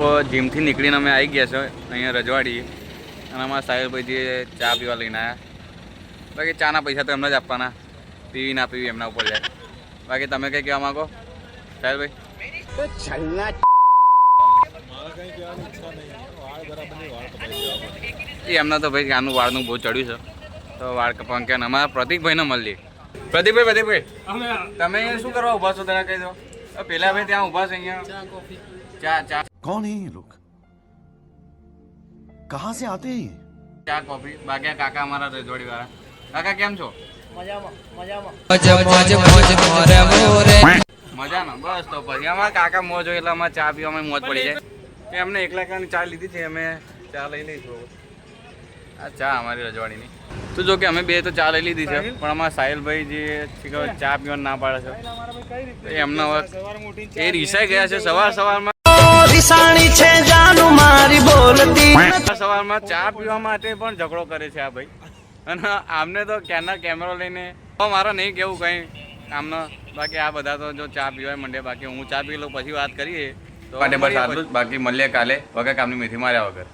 તો જીમથી નીકળીને અમે આવી ગયા છે અહીંયા રજવાડી. અને અમારા સાહેબભાઈ જે ચા પીવા લઈને આવ્યા બાકી ચાના પૈસા તો એમને જ આપવાના. પીવી ના પીવી એમના ઉપર જાય. બાકી તમે કંઈ કહેવા માગો? સાહેબભાઈ? એ એમના તો ભાઈ આનું વાળનું બહુ ચડ્યું છે. તો વાળ કપાવવાનું કે અમારા પ્રતિકભાઈને મળીએ. પ્રદીપભાઈ પ્રદીપભાઈ તમે શું કરવા ઊભા છો? તને કહી દો. પેલા ભાઈ ત્યાં ઊભા છે અહીંયા. ચા ચા कौन है ये लोग कहां से आते हैं ये? ચા કોફી બાકી આ કાકા અમારા રજવાડી વાળા કાકા કેમ છો મજા ના બસ તો પછી અમારા કાકા મોજ હોય એટલે અમારે ચા પીવામાં મોજ પડી જાય કે એમને એકલા એકલાની ચા લીધી છે અમે ચા લઈ લઈશું આ ચા અમારી રજવાડીની તો જો કે અમે બે તો ચા લઈ લીધી છે પણ અમારા સાહિલભાઈ જે છે કે ચા પીવાનું ના પાડે છે તો એમના હવે એ રીસાઈ ગયા છે સવાર સવારમાં રીસાણી છે જાનુ મારી બોલતી. સવારમાં ચા પીવા માટે પણ ઝઘડો કરે છે આ ભાઈ. અને આમને તો ક્યારના કેમેરો લઈને તો મારે નહીં કેવું કંઈ. આમને બાકી આ બધા તો જો ચા પીવાય મંડે બાકી હું ચા પી લઉં પછી વાત કરીએ. તો બસ આટલું બાકી મળીએ કાલે. વગર કામની મેથી માર્યા વગર.